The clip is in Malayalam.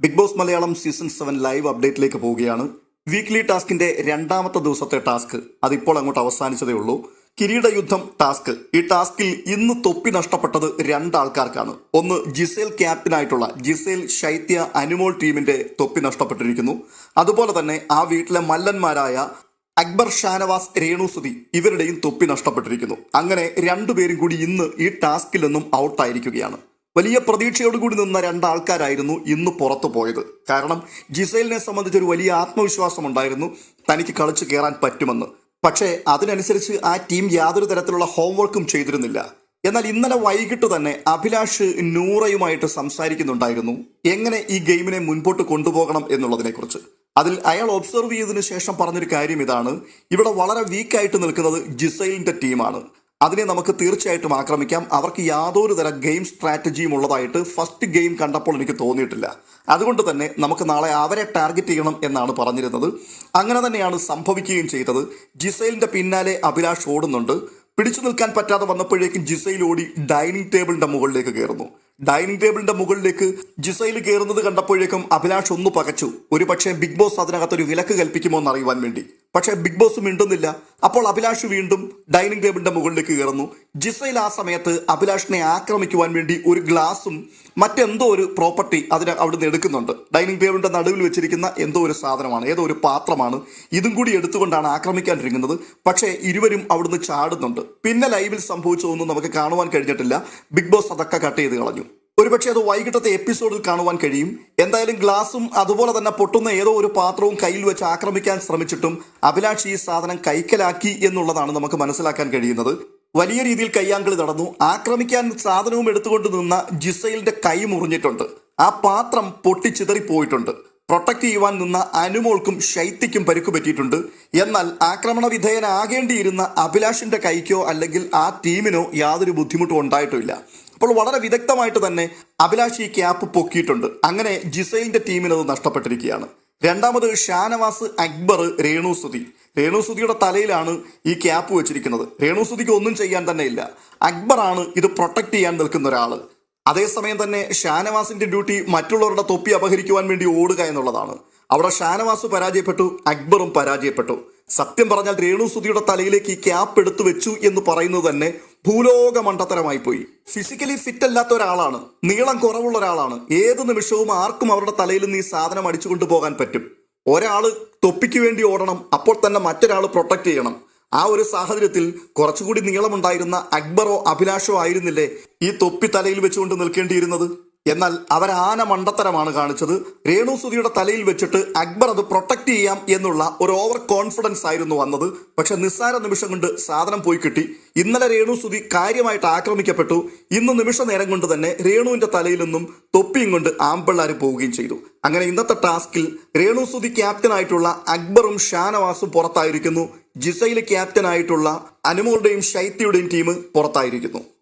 Bigg Boss Malayalam season seven live അപ്ഡേറ്റിലേക്ക് പോവുകയാണ്. വീക്ക്ലി ടാസ്കിന്റെ രണ്ടാമത്തെ ദിവസത്തെ ടാസ്ക് അതിപ്പോൾ അങ്ങോട്ട് അവസാനിച്ചതേ ഉള്ളൂ. കിരീട യുദ്ധം ടാസ്ക്. ഈ ടാസ്കിൽ ഇന്ന് തൊപ്പി നഷ്ടപ്പെട്ടത് രണ്ടാൾക്കാർക്കാണ്. ഒന്ന് ജിസേൽ ക്യാപ്റ്റനായിട്ടുള്ള ജിസേൽ ശൈത്യ അനുമോൾ ടീമിന്റെ തൊപ്പി നഷ്ടപ്പെട്ടിരിക്കുന്നു. അതുപോലെ തന്നെ ആ വീട്ടിലെ മല്ലന്മാരായ അക്ബർ ഷാനവാസ് രേണുസുതി ഇവരുടെയും തൊപ്പി നഷ്ടപ്പെട്ടിരിക്കുന്നു. അങ്ങനെ രണ്ടുപേരും കൂടി ഇന്ന് ഈ ടാസ്കിൽ നിന്നും ഔട്ടായിരിക്കുകയാണ്. വലിയ പ്രതീക്ഷയോടുകൂടി നിന്ന രണ്ടാൾക്കാരായിരുന്നു ഇന്ന് പുറത്തു പോയത്. കാരണം ജിസൈലിനെ സംബന്ധിച്ച് ഒരു വലിയ ആത്മവിശ്വാസം ഉണ്ടായിരുന്നു തനിക്ക് കളിച്ചു കയറാൻ പറ്റുമെന്ന്. പക്ഷേ അതിനനുസരിച്ച് ആ ടീം യാതൊരു തരത്തിലുള്ള ഹോംവർക്കും ചെയ്തിരുന്നില്ല. എന്നാൽ ഇന്നലെ വൈകിട്ട് തന്നെ അഭിലാഷ് നൂറയുമായിട്ട് സംസാരിക്കുന്നുണ്ടായിരുന്നു. എങ്ങനെ ഈ ഗെയിമിനെ മുൻപോട്ട് കൊണ്ടുപോകണം എന്നുള്ളതിനെക്കുറിച്ച്. അതിൽ അയാൾ ഒബ്സർവ് ചെയ്തതിനു ശേഷം പറഞ്ഞൊരു കാര്യം ഇതാണ്. ഇവിടെ വളരെ വീക്കായിട്ട് നിൽക്കുന്നത് ജിസൈലിന്റെ ടീമാണ്. അതിനെ നമുക്ക് തീർച്ചയായിട്ടും ആക്രമിക്കാം. അവർക്ക് യാതൊരു തരം ഗെയിം സ്ട്രാറ്റജിയും ഉള്ളതായിട്ട് ഫസ്റ്റ് ഗെയിം കണ്ടപ്പോൾ എനിക്ക് തോന്നിയിട്ടില്ല. അതുകൊണ്ട് തന്നെ നമുക്ക് നാളെ അവരെ ടാർഗറ്റ് ചെയ്യണം എന്നാണ് പറഞ്ഞിരുന്നത്. അങ്ങനെ തന്നെയാണ് സംഭവിക്കുകയും ചെയ്തത്. ജിസൈലിന്റെ പിന്നാലെ അഭിലാഷ് ഓടുന്നുണ്ട്. പിടിച്ചു നിൽക്കാൻ പറ്റാതെ വന്നപ്പോഴേക്കും ജിസൈൽ ഓടി ഡൈനിങ് ടേബിളിന്റെ മുകളിലേക്ക് കയറുന്നു. ഡൈനിങ് ടേബിളിന്റെ മുകളിലേക്ക് ജിസൈൽ കയറുന്നത് കണ്ടപ്പോഴേക്കും അഭിലാഷ് ഒന്ന് പകച്ചു. ഒരു ബിഗ് ബോസ് അതിനകത്ത് ഒരു വിലക്ക് കൽപ്പിക്കുമോ എന്നറിയുവാൻ വേണ്ടി. പക്ഷേ ബിഗ് ബോസ് മിണ്ടുന്നില്ല. അപ്പോൾ അഭിലാഷ് വീണ്ടും ഡൈനിങ് ടേബിളിന്റെ മുകളിലേക്ക് കയറുന്നു. ജിസയിൽ ആ സമയത്ത് അഭിലാഷിനെ ആക്രമിക്കുവാൻ വേണ്ടി ഒരു ഗ്ലാസും മറ്റെന്തോ ഒരു പ്രോപ്പർട്ടി അതിന് അവിടുന്ന് എടുക്കുന്നുണ്ട്. ഡൈനിങ് ടേബിളിന്റെ നടുവിൽ വെച്ചിരിക്കുന്ന എന്തോ ഒരു സാധനമാണ് ഏതോ ഒരു പാത്രമാണ്. ഇതും കൂടി എടുത്തുകൊണ്ടാണ് ആക്രമിക്കാൻ ഒരുങ്ങുന്നത് പക്ഷേ ഇരുവരും അവിടുന്ന് ചാടുന്നുണ്ട്. പിന്നെ ലൈവിൽ സംഭവിച്ചതൊന്നും നമുക്ക് കാണുവാൻ കഴിഞ്ഞിട്ടില്ല. ബിഗ് ബോസ് അതൊക്കെ കട്ട് ചെയ്ത് കളഞ്ഞു. ഒരുപക്ഷെ അത് വൈകിട്ടത്തെ എപ്പിസോഡിൽ കാണുവാൻ കഴിയും. എന്തായാലും ഗ്ലാസും അതുപോലെ തന്നെ പൊട്ടുന്ന ഏതോ ഒരു പാത്രവും കയ്യിൽ വെച്ച് ആക്രമിക്കാൻ ശ്രമിച്ചിട്ടും അഭിലാഷ് ഈ സാധനം കൈക്കലാക്കി എന്നുള്ളതാണ് നമുക്ക് മനസ്സിലാക്കാൻ കഴിയുന്നത്. വലിയ രീതിയിൽ കയ്യാങ്കളി നടന്നു. ആക്രമിക്കാൻ സാധനവും എടുത്തുകൊണ്ട് നിന്ന ജിസൈലിന്റെ കൈ മുറിഞ്ഞിട്ടുണ്ട്. ആ പാത്രം പൊട്ടിച്ചിതറിപ്പോയിട്ടുണ്ട്. പ്രൊട്ടക്ട് ചെയ്യുവാൻ നിന്ന അനുമോൾക്കും ശൈത്യക്കും പരിക്കു പറ്റിയിട്ടുണ്ട്. എന്നാൽ ആക്രമണ വിധേയനാകേണ്ടിയിരുന്ന അഭിലാഷിന്റെ കൈക്കോ അല്ലെങ്കിൽ ആ ടീമിനോ യാതൊരു ബുദ്ധിമുട്ടും ഉണ്ടായിട്ടില്ല. അപ്പോൾ വളരെ വിദഗ്ധമായിട്ട് തന്നെ അഭിലാഷ് ഈ ക്യാപ്പ് പൊക്കിയിട്ടുണ്ട്. അങ്ങനെ ജിസൈലിന്റെ ടീമിനത് നഷ്ടപ്പെട്ടിരിക്കുകയാണ്. രണ്ടാമത് ഷാനവാസ് അക്ബർ രേണുസുതി രേണുസുതിയുടെ തലയിലാണ് ഈ ക്യാപ്പ് വെച്ചിരിക്കുന്നത്. രേണുസുതിക്ക് ഒന്നും ചെയ്യാൻ തന്നെ ഇല്ല. അക്ബറാണ് ഇത് പ്രൊട്ടക്ട് ചെയ്യാൻ നിൽക്കുന്ന ഒരാൾ. അതേസമയം തന്നെ ഷാനവാസിന്റെ ഡ്യൂട്ടി മറ്റുള്ളവരുടെ തൊപ്പി അപഹരിക്കുവാൻ വേണ്ടി ഓടുക എന്നുള്ളതാണ്. അവിടെ ഷാനവാസ് പരാജയപ്പെട്ടു അക്ബറും പരാജയപ്പെട്ടു. സത്യം പറഞ്ഞാൽ രേണുസുതിയുടെ തലയിലേക്ക് ഈ ക്യാപ്പ് എടുത്തു വെച്ചു എന്ന് പറയുന്നത് തന്നെ ഭൂലോക മണ്ടത്തരമായി പോയി. ഫിസിക്കലി ഫിറ്റ് അല്ലാത്ത ഒരാളാണ് നീളം കുറവുള്ള ഒരാളാണ്. ഏത് നിമിഷവും ആർക്കും അവരുടെ തലയിൽ ഈ സാധനം അടിച്ചു കൊണ്ടുപോകാൻ പറ്റും. ഒരാൾ തൊപ്പിക്ക് വേണ്ടി ഓടണം അപ്പോൾ തന്നെ മറ്റൊരാൾ പ്രൊട്ടക്ട് ചെയ്യണം. ആ ഒരു സാഹചര്യത്തിൽ കുറച്ചുകൂടി നീളമുണ്ടായിരുന്ന അക്ബറോ അഭിലാഷോ ആയിരുന്നില്ലേ ഈ തൊപ്പി തലയിൽ വെച്ചുകൊണ്ട് നിൽക്കേണ്ടിയിരുന്നത്? എന്നാൽ അവർ ആന മണ്ടത്തരമാണ് കാണിച്ചത്. രേണു സുധിയുടെ തലയിൽ വെച്ചിട്ട് അക്ബർ അത് പ്രൊട്ടക്ട് ചെയ്യാം എന്നുള്ള ഒരു ഓവർ കോൺഫിഡൻസ് ആയിരുന്നു വന്നത്. പക്ഷെ നിസ്സാര നിമിഷം കൊണ്ട് സാധനം പോയി കിട്ടി. ഇന്നലെ രേണു സുധി കാര്യമായിട്ട് ആക്രമിക്കപ്പെട്ടു. ഇന്ന് നിമിഷ നേരം കൊണ്ട് തന്നെ രേണുവിന്റെ തലയിൽ നിന്നും തൊപ്പിയും കൊണ്ട് ആമ്പിള്ളാർ പോവുകയും ചെയ്തു. അങ്ങനെ ഇന്നത്തെ ടാസ്കിൽ രേണു സുധി ക്യാപ്റ്റനായിട്ടുള്ള അക്ബറും ഷാനവാസും പുറത്തായിരിക്കുന്നു. ജിസൈൽ ക്യാപ്റ്റനായിട്ടുള്ള അനുമോളുടെയും ശൈത്യയുടെയും ടീം പുറത്തായിരിക്കുന്നു.